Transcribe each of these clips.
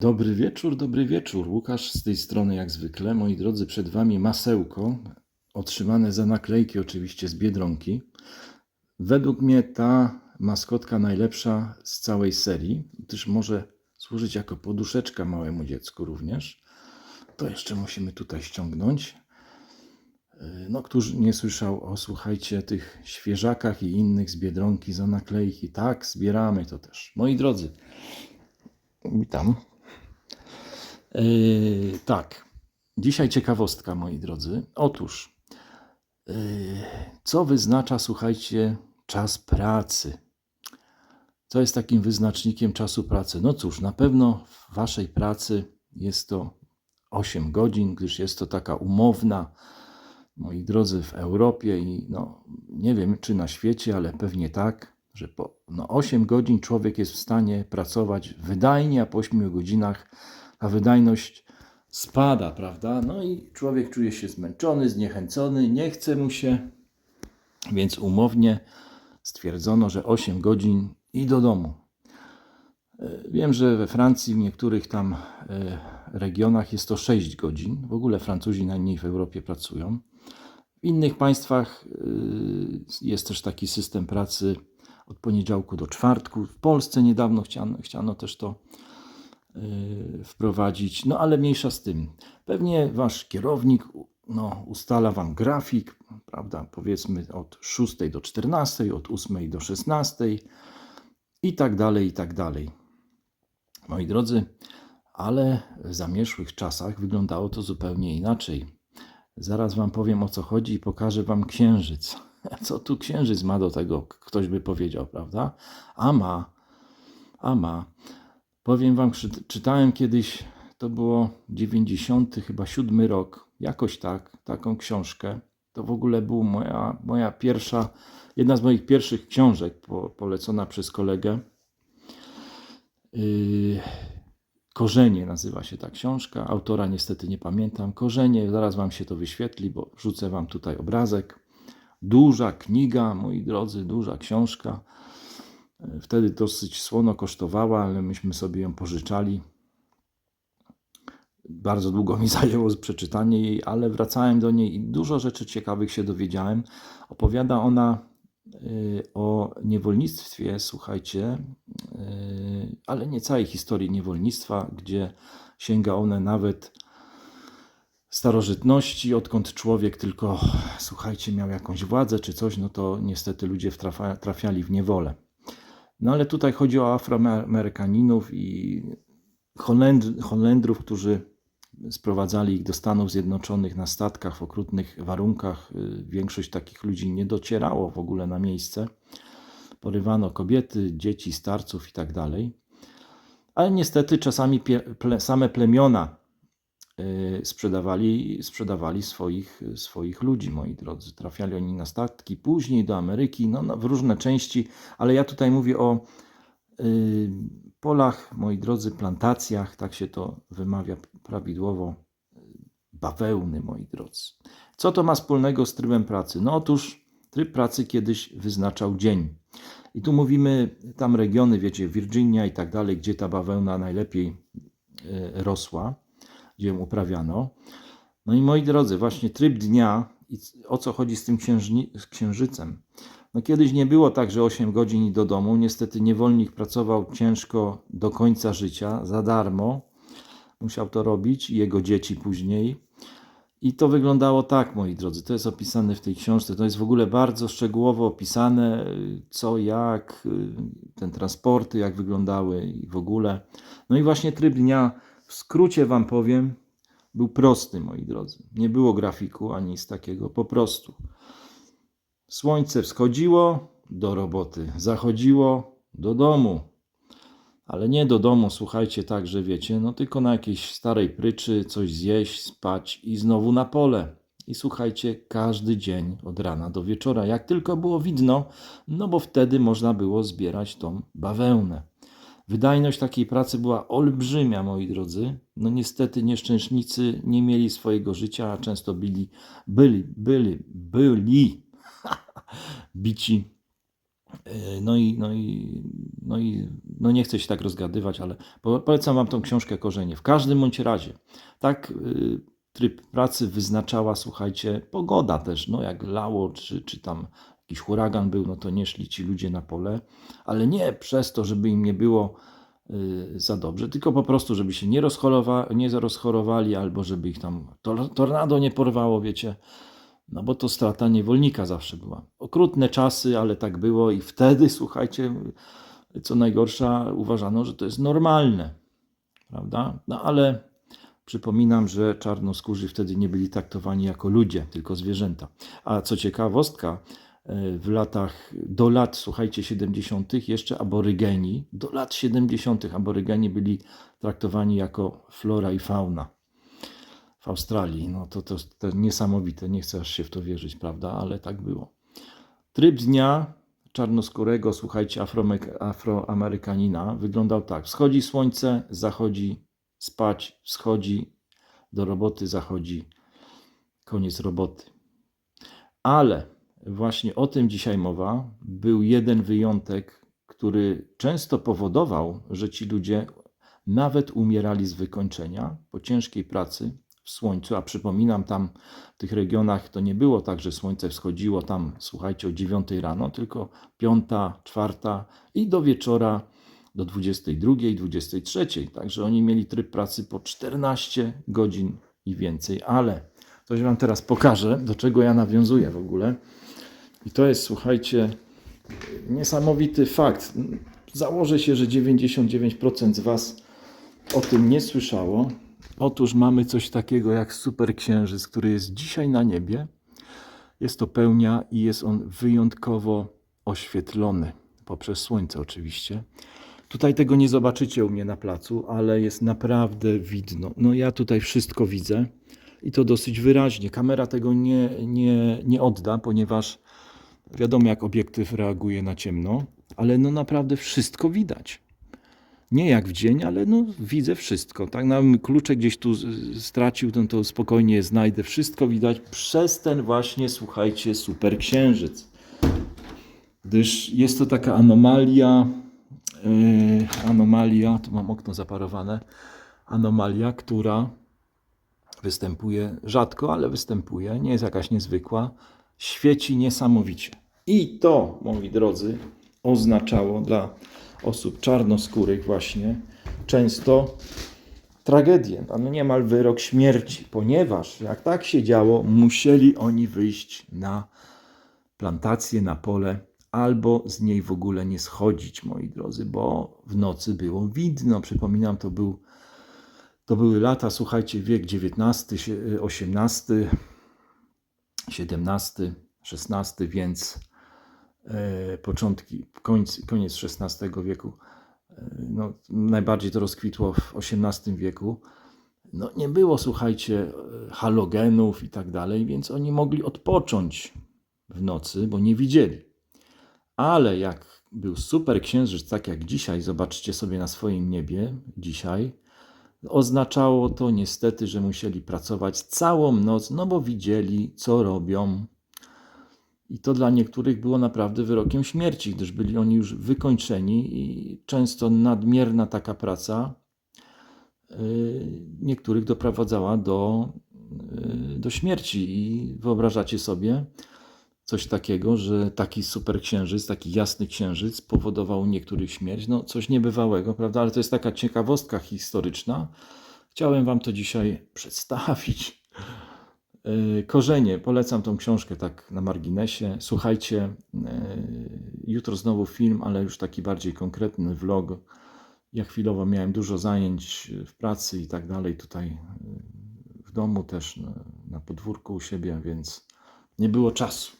Dobry wieczór, dobry wieczór. Łukasz z tej strony jak zwykle. Moi drodzy, przed Wami masełko, otrzymane za naklejki oczywiście z Biedronki. Według mnie ta maskotka najlepsza z całej serii, gdyż może służyć jako poduszeczka małemu dziecku również. To jeszcze musimy tutaj ściągnąć. Yy, No, któż nie słyszał o, słuchajcie, tych świeżakach i innych z Biedronki za naklejki. Tak, zbieramy to też. Moi drodzy, witam. Yy, tak, dzisiaj ciekawostka, moi drodzy. Otóż, yy, co wyznacza, słuchajcie, czas pracy? Co jest takim wyznacznikiem czasu pracy? No cóż, na pewno w waszej pracy jest to 8 godzin, gdyż jest to taka umowna, moi drodzy, w Europie i no, nie wiem czy na świecie, ale pewnie tak, że po no, 8 godzin człowiek jest w stanie pracować wydajnie, a po 8 godzinach ta wydajność spada, prawda? No i człowiek czuje się zmęczony, zniechęcony, nie chce mu się, więc umownie stwierdzono, że 8 godzin i do domu. E, Wiem, że we Francji, w niektórych tam e, regionach jest to 6 godzin. W ogóle Francuzi najmniej w Europie pracują. W innych państwach y, jest też taki system pracy od poniedziałku do czwartku. W Polsce niedawno chciano, chciano też to wprowadzić, no ale mniejsza z tym. Pewnie wasz kierownik no, ustala wam grafik, prawda, powiedzmy od 6 do 14, od 8 do 16 i tak dalej, i tak dalej. Moi drodzy, ale w zamierzchłych czasach wyglądało to zupełnie inaczej. Zaraz wam powiem o co chodzi i pokażę wam księżyc. Co tu księżyc ma do tego, ktoś by powiedział, prawda? A ma, a ma. Powiem wam, czy- czytałem kiedyś, to było 90 chyba 7 rok, jakoś tak, taką książkę. To w ogóle była moja, moja pierwsza, jedna z moich pierwszych książek po, polecona przez kolegę. Yy, Korzenie nazywa się ta książka. Autora niestety nie pamiętam. Korzenie, zaraz wam się to wyświetli, bo wrzucę wam tutaj obrazek. Duża kniga, moi drodzy, duża książka. Wtedy dosyć słono kosztowała, ale myśmy sobie ją pożyczali. Bardzo długo mi zajęło przeczytanie jej, ale wracałem do niej i dużo rzeczy ciekawych się dowiedziałem. Opowiada ona y, o niewolnictwie, słuchajcie, y, ale nie całej historii niewolnictwa, gdzie sięga one nawet starożytności, odkąd człowiek tylko, słuchajcie, miał jakąś władzę czy coś, no to niestety ludzie trafiali w niewolę. No ale tutaj chodzi o Afroamerykaninów i Holend- Holendrów, którzy sprowadzali ich do Stanów Zjednoczonych na statkach w okrutnych warunkach. Y, Większość takich ludzi nie docierało w ogóle na miejsce. Porywano kobiety, dzieci, starców i tak dalej. Ale niestety czasami same plemiona sprzedawali, sprzedawali swoich, swoich ludzi, moi drodzy. Trafiali oni na statki, później do Ameryki, no, no, w różne części, ale ja tutaj mówię o y, polach, moi drodzy, plantacjach, tak się to wymawia prawidłowo, y, bawełny, moi drodzy. Co to ma wspólnego z trybem pracy? No otóż tryb pracy kiedyś wyznaczał dzień. I tu mówimy, tam regiony, wiecie, Virginia i tak dalej, gdzie ta bawełna najlepiej y, rosła, gdzie ją uprawiano. No i moi drodzy, właśnie tryb dnia i o co chodzi z tym księżni- z księżycem. No kiedyś nie było tak, że 8 godzin i do domu. Niestety niewolnik pracował ciężko do końca życia, za darmo. Musiał to robić i jego dzieci później. I to wyglądało tak, moi drodzy. To jest opisane w tej książce. To jest w ogóle bardzo szczegółowo opisane, co, jak, ten transporty, jak wyglądały i w ogóle. No i właśnie tryb dnia, w skrócie Wam powiem, był prosty, moi drodzy. Nie było grafiku ani nic takiego, po prostu. Słońce wschodziło do roboty, zachodziło do domu. Ale nie do domu, słuchajcie, tak, że wiecie, no tylko na jakiejś starej pryczy coś zjeść, spać i znowu na pole. I słuchajcie, każdy dzień od rana do wieczora, jak tylko było widno, no bo wtedy można było zbierać tą bawełnę. Wydajność takiej pracy była olbrzymia, moi drodzy. No niestety nieszczęśnicy nie mieli swojego życia, a często byli, byli, byli, byli bici Yy, No i, no i, no i no nie chcę się tak rozgadywać, ale po- polecam Wam tą książkę Korzenie. W każdym bądź razie, tak yy, tryb pracy wyznaczała, słuchajcie, pogoda też, no jak lało, czy, czy tam jakiś huragan był, no to nie szli ci ludzie na pole, ale nie przez to, żeby im nie było yy, za dobrze, tylko po prostu, żeby się nie, rozchorowa, nie rozchorowali, albo żeby ich tam tor- tornado nie porwało, wiecie, no bo to strata niewolnika zawsze była. Okrutne czasy, ale tak było i wtedy, słuchajcie, co najgorsza, uważano, że to jest normalne. Prawda? No ale przypominam, że czarnoskórzy wtedy nie byli traktowani jako ludzie, tylko zwierzęta. A co ciekawostka, w latach, do lat, słuchajcie, 70., jeszcze aborygeni, do lat 70. aborygeni byli traktowani jako flora i fauna w Australii. No to, to, to niesamowite, nie chcę aż się w to wierzyć, prawda, ale tak było. Tryb dnia czarnoskórego, słuchajcie, afroamerykanina wyglądał tak. Wschodzi słońce, zachodzi spać, wschodzi do roboty, zachodzi koniec roboty. Ale właśnie o tym dzisiaj mowa. Był jeden wyjątek, który często powodował, że ci ludzie nawet umierali z wykończenia po ciężkiej pracy w słońcu. A przypominam, tam w tych regionach to nie było tak, że słońce wschodziło tam, słuchajcie, o 9 rano, tylko 5, 4 i do wieczora do 22, 23. Także oni mieli tryb pracy po 14 godzin i więcej. Ale coś Wam teraz pokażę, do czego ja nawiązuję w ogóle. I to jest, słuchajcie, niesamowity fakt. Założę się, że 99% z Was o tym nie słyszało. Otóż mamy coś takiego jak superksiężyc, który jest dzisiaj na niebie. Jest to pełnia i jest on wyjątkowo oświetlony poprzez słońce oczywiście. Tutaj tego nie zobaczycie u mnie na placu, ale jest naprawdę widno. No ja tutaj wszystko widzę i to dosyć wyraźnie. Kamera tego nie, nie, nie odda, ponieważ wiadomo jak obiektyw reaguje na ciemno, ale no naprawdę wszystko widać. Nie jak w dzień, ale no widzę wszystko. Tak nam klucze gdzieś tu stracił, to, to spokojnie znajdę. Wszystko widać przez ten właśnie, słuchajcie, super księżyc. Gdyż jest to taka anomalia, yy, anomalia, tu mam okno zaparowane, anomalia, która występuje rzadko, ale występuje, nie jest jakaś niezwykła, świeci niesamowicie. I to, moi drodzy, oznaczało dla osób czarnoskórych właśnie często tragedię, no niemal wyrok śmierci, ponieważ jak tak się działo, musieli oni wyjść na plantację, na pole, albo z niej w ogóle nie schodzić, moi drodzy, bo w nocy było widno. Przypominam, to, był, to były lata, słuchajcie, wiek XIX, XVIII, XVII, XVI, więc e, początki, koniec, koniec XVI wieku. E, No, najbardziej to rozkwitło w XVIII wieku. No, nie było, słuchajcie, e, halogenów i tak dalej, więc oni mogli odpocząć w nocy, bo nie widzieli. Ale jak był super księżyc, tak jak dzisiaj, zobaczcie sobie na swoim niebie dzisiaj, oznaczało to niestety, że musieli pracować całą noc, no bo widzieli, co robią. I to dla niektórych było naprawdę wyrokiem śmierci, gdyż byli oni już wykończeni i często nadmierna taka praca yy, niektórych doprowadzała do, yy, do śmierci. I wyobrażacie sobie coś takiego, że taki super księżyc, taki jasny księżyc powodował niektórych śmierć. No coś niebywałego, prawda? Ale to jest taka ciekawostka historyczna. Chciałem Wam to dzisiaj przedstawić. Yy, Korzenie, polecam tą książkę tak na marginesie. Słuchajcie, yy, jutro znowu film, ale już taki bardziej konkretny vlog. Ja chwilowo miałem dużo zajęć w pracy i tak dalej, tutaj yy, w domu też, na podwórku u siebie, więc nie było czasu.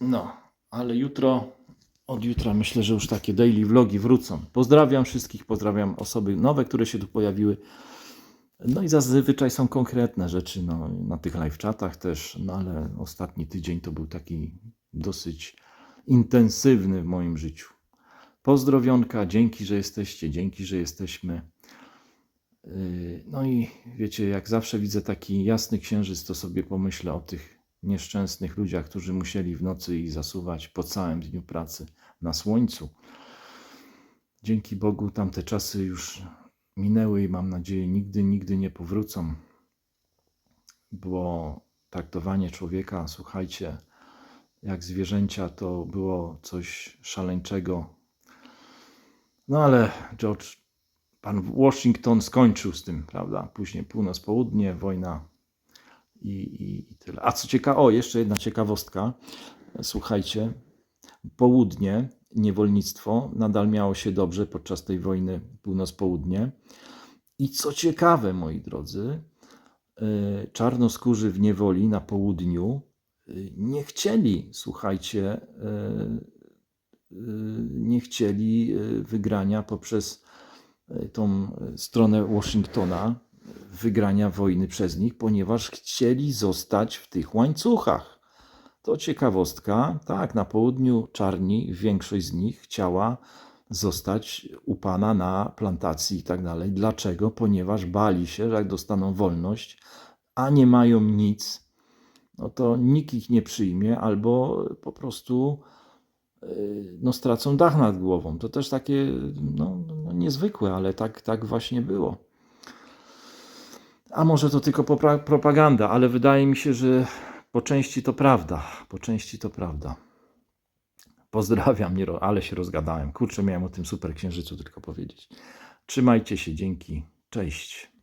No, ale jutro, od jutra myślę, że już takie daily vlogi wrócą. Pozdrawiam wszystkich, pozdrawiam osoby nowe, które się tu pojawiły. No i zazwyczaj są konkretne rzeczy no, na tych live chatach też, no ale ostatni tydzień to był taki dosyć intensywny w moim życiu. Pozdrowionka, dzięki, że jesteście, dzięki, że jesteśmy. Yy, No i wiecie, jak zawsze widzę taki jasny księżyc, to sobie pomyślę o tych nieszczęsnych ludziach, którzy musieli w nocy ich zasuwać po całym dniu pracy na słońcu. Dzięki Bogu tamte czasy już minęły i mam nadzieję nigdy, nigdy nie powrócą, bo traktowanie człowieka, słuchajcie, jak zwierzęcia to było coś szaleńczego. No ale George, pan Washington skończył z tym, prawda? Później północ-południe, wojna i, i, i tyle. A co ciekawe, o, jeszcze jedna ciekawostka. Słuchajcie, południe, niewolnictwo nadal miało się dobrze podczas tej wojny północ-południe. I co ciekawe, moi drodzy, y, czarnoskórzy w niewoli na południu y, nie chcieli, słuchajcie, y, nie chcieli wygrania poprzez tą stronę Washingtona, wygrania wojny przez nich, ponieważ chcieli zostać w tych łańcuchach. To ciekawostka. Tak, na południu czarni, większość z nich chciała zostać u pana na plantacji i tak dalej. Dlaczego? Ponieważ bali się, że jak dostaną wolność, a nie mają nic, no to nikt ich nie przyjmie albo po prostu yy, no, stracą dach nad głową. To też takie no, no, niezwykłe, ale tak, tak właśnie było. A może to tylko propaganda, ale wydaje mi się, że po części to prawda. Po części to prawda. Pozdrawiam, nie ale się rozgadałem. Kurczę, miałem o tym super księżycu tylko powiedzieć. Trzymajcie się, dzięki. Cześć.